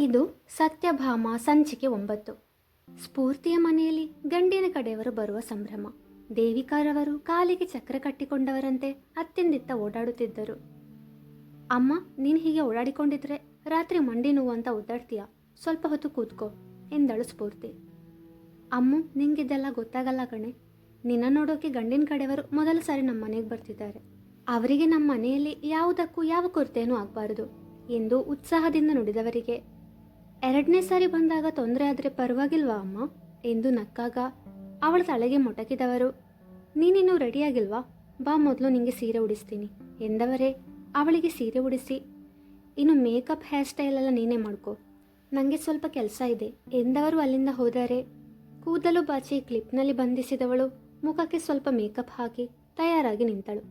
ಇದು ಸತ್ಯಭಾಮ ಸಂಚಿಕೆ ಒಂಬತ್ತು. ಸ್ಫೂರ್ತಿಯ ಮನೆಯಲ್ಲಿ ಗಂಡಿನ ಕಡೆಯವರು ಬರುವ ಸಂಭ್ರಮ. ದೇವಿಕಾರವರು ಕಾಲಿಗೆ ಚಕ್ರ ಕಟ್ಟಿಕೊಂಡವರಂತೆ ಅತ್ತಿಂದಿತ್ತ ಓಡಾಡುತ್ತಿದ್ದರು. ಅಮ್ಮ, ನೀನು ಹೀಗೆ ಓಡಾಡಿಕೊಂಡಿದ್ರೆ ರಾತ್ರಿ ಮಂಡಿ ನೋವು ಅಂತ ಒದ್ದಾಡ್ತೀಯ? ಸ್ವಲ್ಪ ಹೊತ್ತು ಕೂತ್ಕೋ, ಎಂದಳು ಸ್ಫೂರ್ತಿ. ಅಮ್ಮು, ನಿಂಗಿದೆಲ್ಲ ಗೊತ್ತಾಗಲ್ಲ ಕಣೆ. ನಿನ್ನ ನೋಡೋಕೆ ಗಂಡಿನ ಕಡೆಯವರು ಮೊದಲ ಸಾರಿ ನಮ್ಮ ಮನೆಗೆ ಬರ್ತಿದ್ದಾರೆ. ಅವರಿಗೆ ನಮ್ಮ ಮನೆಯಲ್ಲಿ ಯಾವುದಕ್ಕೂ ಯಾವ ಕೊರತೆಯೂ ಆಗಬಾರದು. ಎಂದು ಉತ್ಸಾಹದಿಂದ ನುಡಿದವರಿಗೆ ಎರಡನೇ ಸಾರಿ ಬಂದಾಗ ತೊಂದರೆ ಆದರೆ ಪರವಾಗಿಲ್ವಾ ಅಮ್ಮ? ಎಂದು ನಕ್ಕಾಗ ಅವಳ ತಲೆಗೆ ಮೊಟಕಿದವರು. ನೀನಿನ್ನೂ ರೆಡಿಯಾಗಿಲ್ವಾ? ಬಾ ಮೊದಲು ನಿಂಗೆ ಸೀರೆ ಉಡಿಸ್ತೀನಿ ಎಂದವರೇ ಅವಳಿಗೆ ಸೀರೆ ಉಡಿಸಿ, ಇನ್ನು ಮೇಕಪ್ ಹೇರ್ ಸ್ಟೈಲ್ ಎಲ್ಲ ನೀನೇ ಮಾಡ್ಕೋ ನನಗೆ ಸ್ವಲ್ಪ ಕೆಲಸ ಇದೆ ಎಂದವರು ಅಲ್ಲಿಂದ ಹೋದರೆ. ಕೂದಲು ಬಾಚಿ ಕ್ಲಿಪ್ನಲ್ಲಿ ಬಂಧಿಸಿದವಳು ಮುಖಕ್ಕೆ ಸ್ವಲ್ಪ ಮೇಕಪ್ ಹಾಕಿ ತಯಾರಾಗಿ ನಿಂತಳು.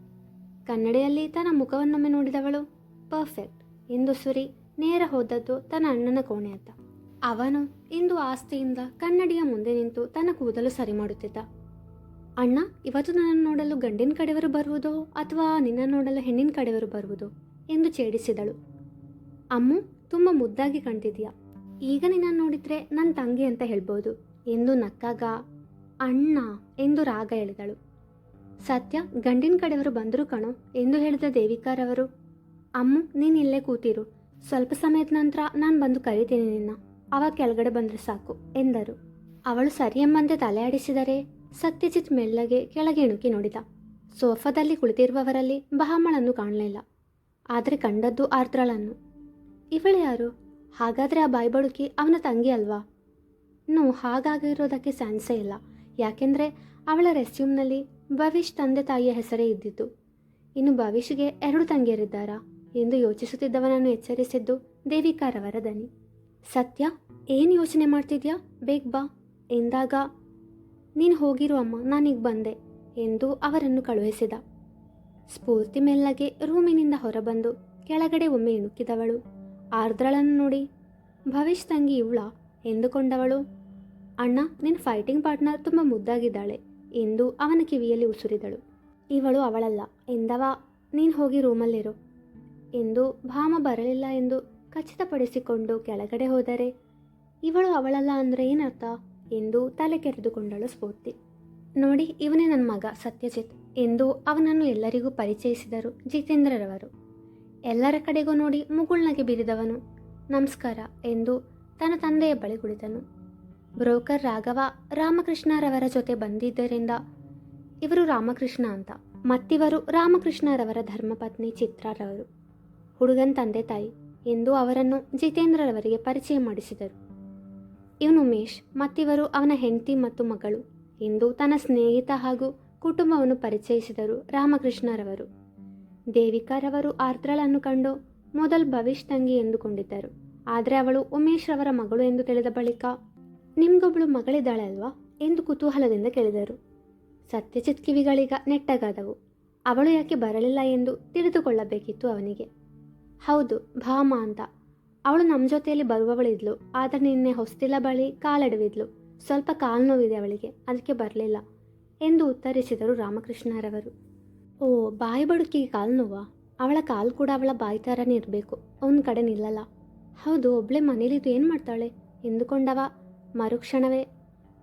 ಕನ್ನಡಿಯಲ್ಲಿ ತನ್ನ ಮುಖವನ್ನೊಮ್ಮೆ ನೋಡಿದವಳು, ಪರ್ಫೆಕ್ಟ್ ಎಂದು ಸುರಿ ನೇರ ಹೋದದ್ದು ತನ್ನ ಅಣ್ಣನ ಕೋಣೆಯತ್ತ ಅವನು ಇಂದು ಆಸ್ತಿಯಿಂದ ಕನ್ನಡಿಯ ಮುಂದೆ ನಿಂತು ತನ್ನ ಕೂದಲು ಸರಿ ಮಾಡುತ್ತಿದ್ದ. ಅಣ್ಣ, ಇವತ್ತು ನನ್ನನ್ನು ನೋಡಲು ಗಂಡಿನ ಕಡೆಯವರು ಬರುವುದೋ ಅಥವಾ ನಿನ್ನ ನೋಡಲು ಹೆಣ್ಣಿನ ಕಡೆಯವರು ಬರುವುದೋ ಎಂದು ಛೇಡಿಸಿದಳು. ಅಮ್ಮು, ತುಂಬ ಮುದ್ದಾಗಿ ಕಾಣ್ತಿದ್ಯಾ? ಈಗ ನಿನ್ನನ್ನು ನೋಡಿದ್ರೆ ನನ್ನ ತಂಗಿ ಅಂತ ಹೇಳ್ಬೋದು ಎಂದು ನಕ್ಕಾಗ ಅಣ್ಣ ಎಂದು ರಾಗ ಹೇಳಿದಳು ಸತ್ಯ, ಗಂಡಿನ ಕಡೆಯವರು ಬಂದರು ಕಣೋ ಎಂದು ಹೇಳಿದ ದೇವಿಕಾರವರು, ಅಮ್ಮು, ನೀನು ಇಲ್ಲೇ ಕೂತಿರು. ಸ್ವಲ್ಪ ಸಮಯದ ನಂತರ ನಾನು ಬಂದು ಕರೀತೀನಿ ನಿನ್ನ. ಅವಾಗ ಕೆಳಗಡೆ ಬಂದರೆ ಸಾಕು, ಎಂದರು. ಅವಳು ಸರಿ ಎಂಬಂತೆ ತಲೆ ಆಡಿಸಿದರೆ ಸತ್ಯಜಿತ್ ಮೆಲ್ಲಗೆ ಕೆಳಗೆ ಇಣುಕಿ ನೋಡಿದ. ಸೋಫಾದಲ್ಲಿ ಕುಳಿತಿರುವವರಲ್ಲಿ ಬಹಮ್ಮಳನ್ನು ಕಾಣಲಿಲ್ಲ. ಆದರೆ ಕಂಡದ್ದು ಆರ್ದ್ರಳನ್ನು. ಇವಳು ಯಾರು? ಹಾಗಾದರೆ ಆ ಬಾಯ್ಬಡುಕಿ ಅವನ ತಂಗಿ ಅಲ್ವಾ? ನೋ, ಹಾಗಾಗಿರೋದಕ್ಕೆ ಸ್ಯಾನ್ಸೇ ಇಲ್ಲ. ಯಾಕೆಂದರೆ ಅವಳ ರೆಸ್ಯೂಮ್ನಲ್ಲಿ ಭವಿಷ್ ತಂದೆ ತಾಯಿಯ ಹೆಸರೇ ಇದ್ದಿತ್ತು ಇನ್ನು ಭವಿಷ್ಗೆ ಎರಡು ತಂಗಿಯರಿದ್ದಾರಾ? ಎಂದು ಯೋಚಿಸುತ್ತಿದ್ದವನನ್ನು ಎಚ್ಚರಿಸಿದ್ದು ದೇವಿಕಾರವರ ದನಿ ಸತ್ಯ, ಏನು ಯೋಚನೆ ಮಾಡ್ತಿದ್ಯಾ? ಬೇಗ ಬಾ, ಎಂದಾಗ, ನೀನು ಹೋಗಿರು ಅಮ್ಮ, ನಾನೀಗ ಬಂದೆ, ಎಂದು ಅವರನ್ನು ಕಳುಹಿಸಿದ. ಸ್ಫೂರ್ತಿ ಮೆಲ್ಲಗೆ ರೂಮಿನಿಂದ ಹೊರಬಂದು ಕೆಳಗಡೆ ಒಮ್ಮೆ ಇಣುಕಿದವಳು ಆರ್ದ್ರಳನ್ನು ನೋಡಿ ಭವಿಷ್ ತಂಗಿ ಇವಳ, ಎಂದುಕೊಂಡವಳು. ಅಣ್ಣ ನಿನ್ನ ಫೈಟಿಂಗ್ ಪಾರ್ಟ್ನರ್ ತುಂಬ ಮುದ್ದಾಗಿದ್ದಾಳೆ, ಎಂದು ಅವನ ಕಿವಿಯಲ್ಲಿ ಉಸುರಿದಳು. ಇವಳು ಅವಳಲ್ಲ, ಎಂದವ, ನೀನು ಹೋಗಿ ರೂಮಲ್ಲಿರು. ಎಂದು ಭಾಮ ಬರಲಿಲ್ಲ ಎಂದು ಖಚಿತಪಡಿಸಿಕೊಂಡು ಕೆಳಗಡೆ ಹೋದರೆ, ಇವಳು ಅವಳಲ್ಲ ಅಂದರೆ ಏನರ್ಥ? ಎಂದು ತಲೆ ಕೆರೆದುಕೊಂಡಳು ಸ್ಫೂರ್ತಿ. ನೋಡಿ, ಇವನೇ ನನ್ನ ಮಗ, ಸತ್ಯಜಿತ್, ಎಂದು ಅವನನ್ನು ಎಲ್ಲರಿಗೂ ಪರಿಚಯಿಸಿದರು ಜಿತೇಂದ್ರರವರು. ಎಲ್ಲರ ಕಡೆಗೂ ನೋಡಿ ಮುಗುಳ್ನಗೆ ಬಿರಿದವನು. ನಮಸ್ಕಾರ, ಎಂದು ತನ್ನ ತಂದೆಯ ಬಳಿ ಕುಳಿತನು. ಬ್ರೋಕರ್ ರಾಘವ ರಾಮಕೃಷ್ಣರವರ ಜೊತೆ ಬಂದಿದ್ದರಿಂದ ಇವರು ರಾಮಕೃಷ್ಣ ಅಂತ. ಮತ್ತಿವರು ರಾಮಕೃಷ್ಣರವರ ಧರ್ಮಪತ್ನಿ ಚಿತ್ರರವರು. ಹುಡುಗನ ತಂದೆ ತಾಯಿ ಎಂದು ಅವರನ್ನು ಜಿತೇಂದ್ರರವರಿಗೆ ಪರಿಚಯ ಮಾಡಿಸಿದರು. ಇವನು ಉಮೇಶ್, ಮತ್ತಿವರು ಅವನ ಹೆಂಡತಿ ಮತ್ತು ಮಗಳು ಎಂದು ತನ್ನ ಸ್ನೇಹಿತ ಹಾಗೂ ಕುಟುಂಬವನ್ನು ಪರಿಚಯಿಸಿದರು ರಾಮಕೃಷ್ಣರವರು. ದೇವಿಕಾರವರು ಆರ್ದ್ರಳನ್ನು ಕಂಡು ಮೊದಲು ಭವಿಷ್ ತಂಗಿ ಎಂದುಕೊಂಡಿದ್ದರು. ಆದರೆ ಅವಳು ಉಮೇಶ್ ರವರ ಮಗಳು ಎಂದು ತಿಳಿದ ಬಳಿಕ, ನಿಮ್ಗೊಬ್ಳು ಮಗಳಿದ್ದಾಳೆ ಅಲ್ವಾ ಎಂದು ಕುತೂಹಲದಿಂದ ಕೇಳಿದರು. ಸತ್ಯಜಿತ್ ಕಿವಿಗಳೀಗ ನೆಟ್ಟಗಾದವು. ಅವಳು ಯಾಕೆ ಬರಲಿಲ್ಲ ಎಂದು ತಿಳಿದುಕೊಳ್ಳಬೇಕಿತ್ತು ಅವನಿಗೆ. ಹೌದು, ಭಾಮ ಅಂತ. ಅವಳು ನಮ್ಮ ಜೊತೆಯಲ್ಲಿ ಬರುವವಳಿದ್ಲು, ಆದರೆ ನಿನ್ನೆ ಹೊಸ್ತಿಲ ಬಳಿ ಕಾಲಡವಿದ್ಲು. ಸ್ವಲ್ಪ ಕಾಲು ನೋವಿದೆ ಅವಳಿಗೆ, ಅದಕ್ಕೆ ಬರಲಿಲ್ಲ ಎಂದು ಉತ್ತರಿಸಿದರು ರಾಮಕೃಷ್ಣರವರು. ಓ, ಬಾಯಿ ಬಡುಕಿಗೆ ಕಾಲು ನೋವಾ? ಅವಳ ಕಾಲು ಕೂಡ ಅವಳ ಬಾಯಿ ಥರನೇ ಇರಬೇಕು ಅವನ ಕಡೆ ನಿಲ್ಲಲ್ಲ. ಹೌದು, ಒಬ್ಳೆ ಮನೇಲಿದ್ದು ಏನು ಮಾಡ್ತಾಳೆ? ಎಂದುಕೊಂಡವ? ಮರುಕ್ಷಣವೇ.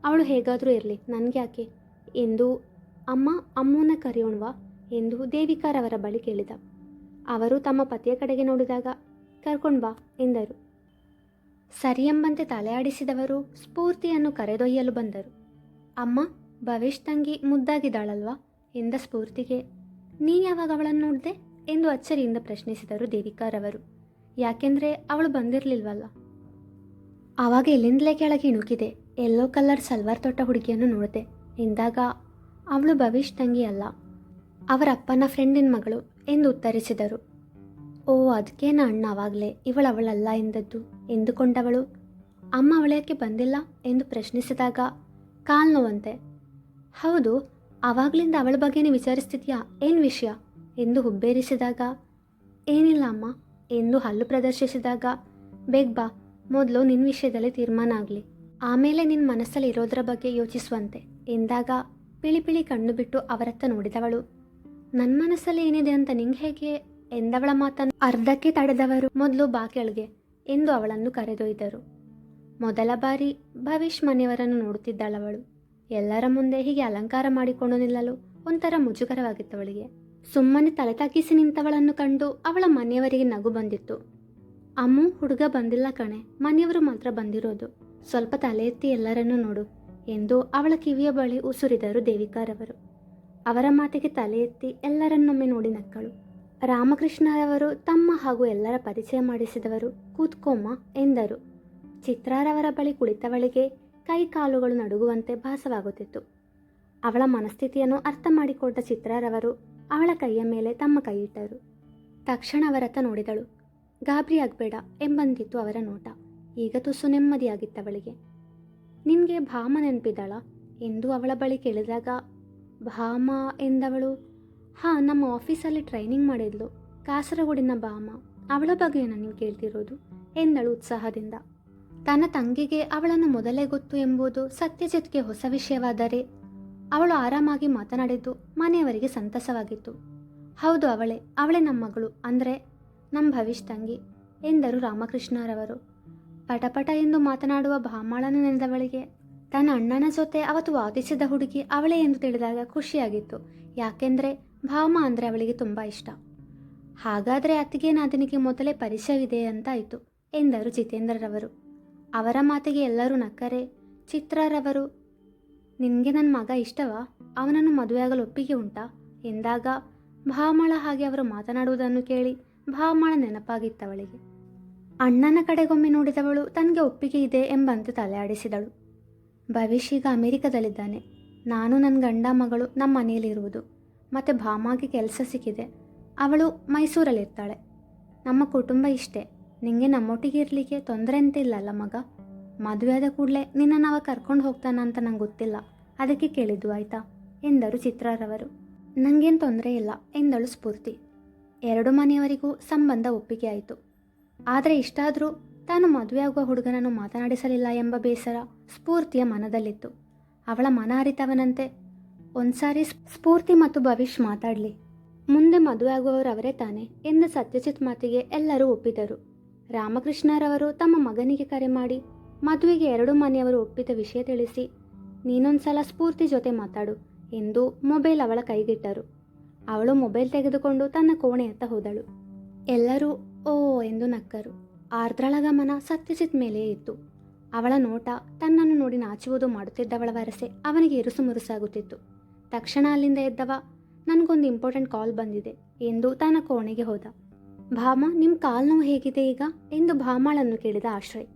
ಅವಳು ಹೇಗಾದರೂ ಇರಲಿ, ನನಗೆ ಯಾಕೆ? ಎಂದು ಅಮ್ಮ ಅಮ್ಮನ ಕರೆಯೋಣವಾ? ಎಂದು ದೇವಿಕಾರವರ ಬಳಿ ಕೇಳಿದ. ಅವರು ತಮ್ಮ ಪತಿಯ ಕಡೆಗೆ ನೋಡಿದಾಗ, ಕರ್ಕೊಂಡು ಬಾ, ಎಂದರು. ಸರಿ ಎಂಬಂತೆ ತಲೆ ಆಡಿಸಿದವರು ಸ್ಫೂರ್ತಿಯನ್ನು ಕರೆದೊಯ್ಯಲು ಬಂದರು. ಅಮ್ಮ ಭವೇಶ್ ತಂಗಿ ಮುದ್ದಾಗಿದ್ದಾಳಲ್ವಾ? ಎಂದ ಸ್ಫೂರ್ತಿಗೆ. ನೀನು ಯಾವಾಗ ಅವಳನ್ನು ನೋಡಿದೆ? ಎಂದು ಅಚ್ಚರಿಯಿಂದ ಪ್ರಶ್ನಿಸಿದರು ದೇವಿಕಾರವರು. ಯಾಕೆಂದರೆ ಅವಳು ಬಂದಿರಲಿಲ್ವಲ್ಲ? ಆವಾಗ ಎಲ್ಲಿಂದಲೇ ಕೆಳಗೆ ಇಣುಕಿದೆ, ಎಲ್ಲೋ ಕಲರ್ ಸಲ್ವಾರ್ ತೊಟ್ಟ ಹುಡುಗಿಯನ್ನು ನೋಡಿದೆ, ಎಂದಾಗ, ಅವಳು ಭವಿಷ್ ತಂಗಿ ಅಲ್ಲ ಅವರ ಅಪ್ಪನ ಫ್ರೆಂಡಿನ ಮಗಳು, ಎಂದು ಉತ್ತರಿಸಿದರು. ಓ ಅದಕ್ಕೇನ ಅಣ್ಣ ಅವಾಗಲೇ. ಇವಳು ಅವಳಲ್ಲ ಎಂದದ್ದು. ಎಂದುಕೊಂಡವಳು. ಅಮ್ಮ ಅವಳ್ಯಾಕೆ ಬಂದಿಲ್ಲ ಎಂದು ಪ್ರಶ್ನಿಸಿದಾಗ ಕಾಲ್ ನೋವಂತೆ. ಹೌದು ಆವಾಗಲಿಂದ ಅವಳ ಬಗ್ಗೆನೇ ವಿಚಾರಿಸ್ತಿದ್ಯಾ? ಏನು ವಿಷಯ? ಎಂದು ಹುಬ್ಬೇರಿಸಿದಾಗ, ಏನಿಲ್ಲ ಅಮ್ಮ, ಎಂದು ಹಲ್ಲು ಪ್ರದರ್ಶಿಸಿದಾಗ, ಬೇಗ ಬಾ, ಮೊದಲು ನಿನ್ನ ವಿಷಯದಲ್ಲಿ ತೀರ್ಮಾನ ಆಗಲಿ. ಆಮೇಲೆ ನಿನ್ನ ಮನಸ್ಸಲ್ಲಿ ಇರೋದರ ಬಗ್ಗೆ ಯೋಚಿಸುವಂತೆ, ಎಂದಾಗ ಪಿಳಿ ಪಿಳಿ ಕಣ್ಣು ಬಿಟ್ಟು ಅವರತ್ತ ನೋಡಿದವಳು. ನನ್ನ ಮನಸ್ಸಲ್ಲಿ ಏನಿದೆ ಅಂತ ನಿಂಗೆ ಹೇಗೆ ಎಂದವಳ ಮಾತನ್ನು ಅರ್ಧಕ್ಕೆ ತಡೆದವರು? ಮೊದಲು ಬಾಕೆಳಿಗೆ ಎಂದು ಅವಳನ್ನು ಕರೆದೊಯ್ದರು. ಮೊದಲ ಬಾರಿ ಭವಿಷ್ ಮನೆಯವರನ್ನು ನೋಡುತ್ತಿದ್ದಾಳವಳು. ಎಲ್ಲರ ಮುಂದೆ ಹೀಗೆ ಅಲಂಕಾರ ಮಾಡಿಕೊಂಡು ನಿಲ್ಲಲು ಒಂಥರ ಮುಜುಗರವಾಗಿತ್ತವಳಿಗೆ. ಸುಮ್ಮನೆ ತಲೆ ತಗ್ಗಿಸಿ ನಿಂತವಳನ್ನು ಕಂಡು ಅವಳ ಮನೆಯವರಿಗೆ ನಗು ಬಂದಿತ್ತು. ಅಮ್ಮು, ಹುಡುಗ ಬಂದಿಲ್ಲ ಕಣೆ, ಮನೆಯವರು ಮಾತ್ರ ಬಂದಿರೋದು. ಸ್ವಲ್ಪ ತಲೆ ಎತ್ತಿ ಎಲ್ಲರನ್ನೂ ನೋಡು ಎಂದು ಅವಳ ಕಿವಿಯ ಬಳಿ ಉಸುರಿದರು ದೇವಿಕಾರವರು. ಅವರ ಮಾತಿಗೆ ತಲೆ ಎತ್ತಿ ಎಲ್ಲರನ್ನೊಮ್ಮೆ ನೋಡಿ ನಕ್ಕಳು. ರಾಮಕೃಷ್ಣರವರು ತಮ್ಮ ಹಾಗೂ ಎಲ್ಲರ ಪರಿಚಯ ಮಾಡಿಸಿದವರು ಕೂತ್ಕೊಮ್ಮ ಎಂದರು. ಚಿತ್ರಾರವರ ಬಳಿ ಕುಳಿತವಳಿಗೆ ಕೈ ಕಾಲುಗಳು ನಡುಗುವಂತೆ ಭಾಸವಾಗುತ್ತಿತ್ತು. ಅವಳ ಮನಸ್ಥಿತಿಯನ್ನು ಅರ್ಥ ಮಾಡಿಕೊಂಡ ಚಿತ್ರಾರವರು ಅವಳ ಕೈಯ ಮೇಲೆ ತಮ್ಮ ಕೈ ಇಟ್ಟರು. ತಕ್ಷಣ ಅವರತ್ತ ನೋಡಿದಳು. ಗಾಬರಿ ಆಗಬೇಡ ಎಂಬಂದಿತ್ತು ಅವರ ನೋಟ. ಈಗ ತುಸು ನೆಮ್ಮದಿಯಾಗಿತ್ತವಳಿಗೆ. ನಿನಗೆ ಭಾಮ ನೆನಪಿದ್ದಾಳ ಎಂದು ಅವಳ ಬಳಿ ಕೇಳಿದಾಗ, ಭಾಮ ಎಂದವಳು? ಹಾಂ, ನಮ್ಮ ಆಫೀಸಲ್ಲಿ ಟ್ರೈನಿಂಗ್ ಮಾಡಿದ್ಲು. ಕಾಸರಗೋಡಿನ ಬಾಮ. ಅವಳ ಬಗ್ಗೆ ನಾನು ಕೇಳ್ತಿರೋದು? ಎಂದಳು ಉತ್ಸಾಹದಿಂದ. ತನ್ನ ತಂಗಿಗೆ ಅವಳನ್ನು ಮೊದಲೇ ಗೊತ್ತು ಎಂಬುದು ಸತ್ಯಜಿತ್ಗೆ ಹೊಸ ವಿಷಯವಾದರೆ ಅವಳು ಆರಾಮಾಗಿ ಮಾತನಾಡಿದ್ದು ಮನೆಯವರಿಗೆ ಸಂತಸವಾಗಿತ್ತು. ಹೌದು ಅವಳೇ ಅವಳೇ ನಮ್ಮ ಮಗಳು, ಅಂದರೆ ನಮ್ಮ ಭವಿಷ್ ತಂಗಿ, ಎಂದರು ರಾಮಕೃಷ್ಣರವರು. ಪಟಪಟ ಎಂದು ಮಾತನಾಡುವ ಭಾಮಾಳನ ನೆನೆದವಳಿಗೆ ತನ್ನ ಅಣ್ಣನ ಜೊತೆ ಅವತ್ತು ವಾದಿಸಿದ ಹುಡುಗಿ ಅವಳೇ ಎಂದು ತಿಳಿದಾಗ ಖುಷಿಯಾಗಿತ್ತು. ಯಾಕೆಂದರೆ ಭಾಮ ಅಂದರೆ ಅವಳಿಗೆ ತುಂಬ ಇಷ್ಟ. ಹಾಗಾದರೆ ಅತ್ತಿಗೆ ನಾದಿನಿಗೆ ಮೊದಲೇ ಪರಿಚಯವಿದೆ ಅಂತಾಯಿತು, ಎಂದರು ಜಿತೇಂದ್ರರವರು. ಅವರ ಮಾತಿಗೆ ಎಲ್ಲರೂ ನಕ್ಕರೆ, ಚಿತ್ರರವರು, ನಿನಗೆ ನನ್ನ ಮಗ ಇಷ್ಟವಾ? ಅವನನ್ನು ಮದುವೆಯಾಗಲು ಒಪ್ಪಿಗೆ ಉಂಟಾ? ಎಂದಾಗ, ಭಾಮಳ ಹಾಗೆ ಅವರು ಮಾತನಾಡುವುದನ್ನು ಕೇಳಿ ಭಾಮಳ ನೆನಪಾಗಿತ್ತವಳಿಗೆ. ಅಣ್ಣನ ಕಡೆಗೊಮ್ಮೆ ನೋಡಿದವಳು ತನಗೆ ಒಪ್ಪಿಗೆ ಇದೆ ಎಂಬಂತೆ ತಲೆ ಆಡಿಸಿದಳು ಭವಿಷ್ಯ ಈಗ ಅಮೆರಿಕದಲ್ಲಿದ್ದಾನೆ. ನಾನು ನನ್ನ ಗಂಡ ಮಗಳು ನಮ್ಮ ಮನೆಯಲ್ಲಿರುವುದು ಮತ್ತು ಭಾಮಾಗೆ ಕೆಲಸ ಸಿಕ್ಕಿದೆ. ಅವಳು ಮೈಸೂರಲ್ಲಿರ್ತಾಳೆ. ನಮ್ಮ ಕುಟುಂಬ ಇಷ್ಟೇ. ನಿಂಗೆ ನಮ್ಮೊಟ್ಟಿಗೆ ಇರಲಿಕ್ಕೆ ತೊಂದರೆ ಅಂತ ಇಲ್ಲಲ್ಲ ಮಗ? ಮದುವೆ ಆದ ಕೂಡಲೇ ನಿನ್ನನ್ನು ನಾವು ಕರ್ಕೊಂಡು ಹೋಗ್ತಾನ ಅಂತ ನಂಗೆ ಗೊತ್ತಿಲ್ಲ. ಅದಕ್ಕೆ ಕೇಳಿದ್ದು ಆಯಿತಾ? ಎಂದರು ಚಿತ್ರಾರವರು. ನನಗೇನು ತೊಂದರೆ ಇಲ್ಲ ಎಂದಳು ಸ್ಫೂರ್ತಿ. ಎರಡು ಮನೆಯವರಿಗೂ ಸಂಬಂಧ ಒಪ್ಪಿಗೆ ಆಯಿತು. ಆದರೆ ಇಷ್ಟಾದರೂ ತಾನು ಮದುವೆಯಾಗುವ ಹುಡುಗನನ್ನು ಮಾತನಾಡಿಸಲಿಲ್ಲ ಎಂಬ ಬೇಸರ ಸ್ಫೂರ್ತಿಯ ಮನದಲ್ಲಿತ್ತು. ಅವಳ ಮನ ಅರಿತವನಂತೆ ಒಂದ್ಸಾರಿ ಸ್ಫೂರ್ತಿ ಮತ್ತು ಭವಿಷ್ ಮಾತಾಡಲಿ. ಮುಂದೆ ಮದುವೆ ಆಗುವವರು ಅವರೇ ತಾನೆ ಎಂದು ಸತ್ಯಜಿತ್ ಮಾತಿಗೆ ಎಲ್ಲರೂ ಒಪ್ಪಿದರು. ರಾಮಕೃಷ್ಣರವರು ತಮ್ಮ ಮಗನಿಗೆ ಕರೆ ಮಾಡಿ, ಮದುವೆಗೆ ಎರಡು ಮನೆಯವರು ಒಪ್ಪಿದ ವಿಷಯ ತಿಳಿಸಿ, ನೀನೊಂದ್ಸಲ ಸ್ಫೂರ್ತಿ ಜೊತೆ ಮಾತಾಡು ಎಂದು ಮೊಬೈಲ್ ಅವಳ ಕೈಗಿಟ್ಟರು. ಅವಳು ಮೊಬೈಲ್ ತೆಗೆದುಕೊಂಡು ತನ್ನ ಕೋಣೆಯತ್ತ ಹೋದಳು. ಎಲ್ಲರೂ ಓ ಎಂದು ನಕ್ಕರು. ಆರ್ದ್ರಳ ಗಮನ ಸತ್ಯಜಿತ್ ಮೇಲೆಯೇ ಇತ್ತು. ಅವಳ ನೋಟ ತನ್ನನ್ನು ನೋಡಿ ನಾಚುವುದು ಮಾಡುತ್ತಿದ್ದವಳ ವರಸೆ ಅವನಿಗೆ ಇರುಸು ಮುರುಸಾಗುತ್ತಿತ್ತು. ತಕ್ಷಣ ಅಲ್ಲಿಂದ ಎದ್ದವ. ನನಗೊಂದು ಇಂಪಾರ್ಟೆಂಟ್ ಕಾಲ್ ಬಂದಿದೆ ಎಂದು ತನ್ನ ಕೋಣೆಗೆ ಹೋದ. ಭಾಮ ನಿಮ್ಮ ಕಾಲು ನೋವು ಹೇಗಿದೆ ಈಗ? ಎಂದು ಭಾಮಾಳನ್ನು ಕೇಳಿದ ಆಶ್ರಯ್.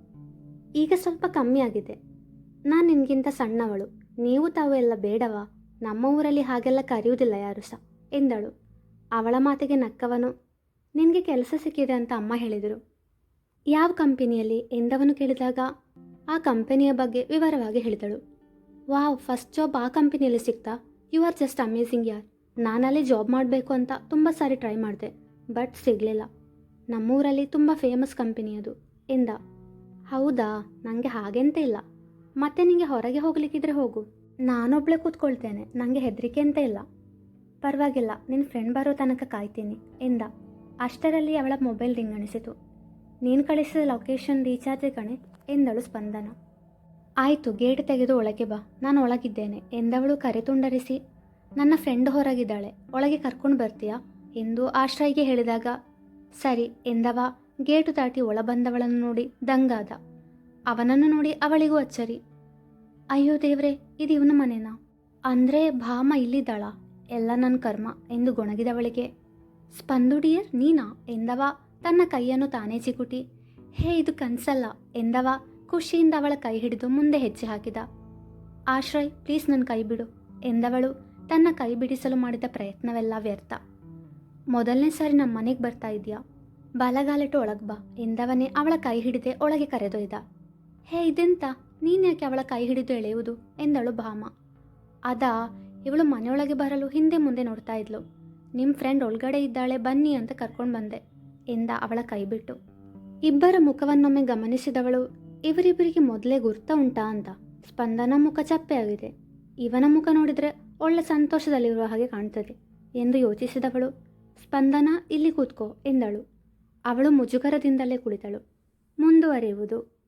ಈಗ ಸ್ವಲ್ಪ ಕಮ್ಮಿ ಆಗಿದೆ. ನಾನು ನಿನಗಿಂತ ಸಣ್ಣವಳು. ನೀವು ತಾವು ಎಲ್ಲ ಬೇಡವಾ? ನಮ್ಮ ಊರಲ್ಲಿ ಹಾಗೆಲ್ಲ ಕರೆಯುವುದಿಲ್ಲ ಯಾರು ಸಹ ಎಂದಳು. ಅವಳ ಮಾತಿಗೆ ನಕ್ಕವನು, ನಿನಗೆ ಕೆಲಸ ಸಿಕ್ಕಿದೆ ಅಂತ ಅಮ್ಮ ಹೇಳಿದರು. ಯಾವ ಕಂಪನಿಯಲ್ಲಿ? ಎಂದವನು ಕೇಳಿದಾಗ, ಆ ಕಂಪನಿಯ ಬಗ್ಗೆ ವಿವರವಾಗಿ ಹೇಳಿದಳು. ವಾವ್, ಫಸ್ಟ್ ಜಾಬ್ ಆ ಕಂಪನಿಯಲ್ಲಿ ಸಿಕ್ತಾ? ಯು ಆರ್ ಜಸ್ಟ್ ಅಮೇಝಿಂಗ್ ಯಾರ್ ನಾನಲ್ಲಿ ಜಾಬ್ ಮಾಡಬೇಕು ಅಂತ ತುಂಬ ಸಾರಿ ಟ್ರೈ ಮಾಡಿದೆ ಬಟ್ ಸಿಗಲಿಲ್ಲ. ನಮ್ಮೂರಲ್ಲಿ ತುಂಬ ಫೇಮಸ್ ಕಂಪನಿ ಅದು ಎಂದ ಹೌದಾ? ನನಗೆ ಹಾಗೆಂತ ಇಲ್ಲ. ಮತ್ತೆ ನಿಮಗೆ ಹೊರಗೆ ಹೋಗ್ಲಿಕ್ಕಿದ್ರೆ ಹೋಗು. ನಾನೊಬ್ಳೆ ಕೂತ್ಕೊಳ್ತೇನೆ ನನಗೆ ಹೆದರಿಕೆ ಅಂತ ಇಲ್ಲ. ಪರವಾಗಿಲ್ಲ ನಿನ್ನ ಫ್ರೆಂಡ್ ಬರೋ ತನಕ ಕಾಯ್ತೀನಿ ಎಂದ ಅಷ್ಟರಲ್ಲಿ ಅವಳ ಮೊಬೈಲ್ ರಿಂಗ್ ರಿಂಗಣಿಸಿತು ನೀನು ಕಳಿಸಿದ ಲೊಕೇಶನ್ ರೀಚಾರ್ಜ್ ಕಣೆ ಎಂದಳು ಸ್ಪಂದನ. ಆಯಿತು, ಗೇಟ್ ತೆಗೆದು ಒಳಗೆ ಬಾ. ನಾನು ಒಳಗಿದ್ದೇನೆ. ಎಂದವಳು ಕರೆ ತುಂಡರಿಸಿ, ನನ್ನ ಫ್ರೆಂಡ್ ಹೊರಗಿದ್ದಾಳೆ. ಒಳಗೆ ಕರ್ಕೊಂಡು ಬರ್ತೀಯಾ? ಎಂದು ಆಶ್ರಯ್ಗೆ ಹೇಳಿದಾಗ, ಸರಿ, ಎಂದವ. ಗೇಟು ದಾಟಿ ಒಳ ಬಂದವಳನ್ನು ನೋಡಿ ದಂಗಾದ. ಅವನನ್ನು ನೋಡಿ ಅವಳಿಗೂ ಅಚ್ಚರಿ. ಅಯ್ಯೋ ದೇವ್ರೆ, ಇದು ಇವನ ಮನೆನಾ? ಅಂದರೆ ಭಾಮ ಇಲ್ಲಿದ್ದಾಳ? ಎಲ್ಲ ನನ್ನ ಕರ್ಮ ಎಂದು ಗೊಣಗಿದವಳಿಗೆ ಸ್ಪಂದುಡಿಯರ್ ನೀನಾ? ಎಂದವ. ತನ್ನ ಕೈಯನ್ನು ತಾನೇ ಚಿಕುಟಿ ಹೇ, ಇದು ಕನ್ಸಲ್ಲ. ಎಂದವ. ಖುಷಿಯಿಂದ ಅವಳ ಕೈ ಹಿಡಿದು ಮುಂದೆ ಹೆಜ್ಜೆ ಹಾಕಿದ. ಆಶ್ರಯ್, ಪ್ಲೀಸ್ ನನ್ನ ಕೈ ಬಿಡು, ಎಂದವಳು ತನ್ನ ಕೈ ಬಿಡಿಸಲು ಮಾಡಿದ ಪ್ರಯತ್ನವೆಲ್ಲ ವ್ಯರ್ಥ. ಮೊದಲನೇ ಸಾರಿ ನಮ್ಮ ಮನೆಗೆ ಬರ್ತಾ ಇದೆಯಾ? ಬಲಗಾಲಿಟ್ಟು ಒಳಗೆ ಬಾ, ಎಂದವನೇ ಅವಳ ಕೈ ಹಿಡಿದೆ ಒಳಗೆ ಕರೆದೊಯ್ದ. ಹೇ, ಇದೆಂತ? ನೀನ್ಯಾಕೆ ಅವಳ ಕೈ ಹಿಡಿದು ಎಳೆಯುವುದು? ಎಂದಳು ಭಾಮ. ಅದಾ, ಇವಳು ಮನೆಯೊಳಗೆ ಬರಲು ಹಿಂದೆ ಮುಂದೆ ನೋಡ್ತಾ ಇದ್ಲು. ನಿಮ್ಮ ಫ್ರೆಂಡ್ ಒಳಗಡೆ ಇದ್ದಾಳೆ, ಬನ್ನಿ ಅಂತ ಕರ್ಕೊಂಡು ಬಂದೆ, ಎಂದ ಅವಳ ಕೈ ಬಿಟ್ಟು. ಇಬ್ಬರ ಮುಖವನ್ನೊಮ್ಮೆ ಗಮನಿಸಿದವಳು ಇವರಿಬ್ಬರಿಗೆ ಮೊದಲೇ ಗುರ್ತ ಉಂಟಾ ಅಂತ. ಸ್ಪಂದನ ಮುಖ ಚಪ್ಪೆಯಾಗಿದೆ ಇವನ ಮುಖ ನೋಡಿದರೆ ಒಳ್ಳೆ ಸಂತೋಷದಲ್ಲಿರುವ ಹಾಗೆ ಕಾಣ್ತದೆ ಎಂದು ಯೋಚಿಸಿದವಳು. ಸ್ಪಂದನ, ಇಲ್ಲಿ ಕೂತ್ಕೋ, ಎಂದಳು. ಅವಳು ಮುಜುಗರದಿಂದಲೇ ಕುಳಿತಳು. ಮುಂದುವರಿಯುವುದು.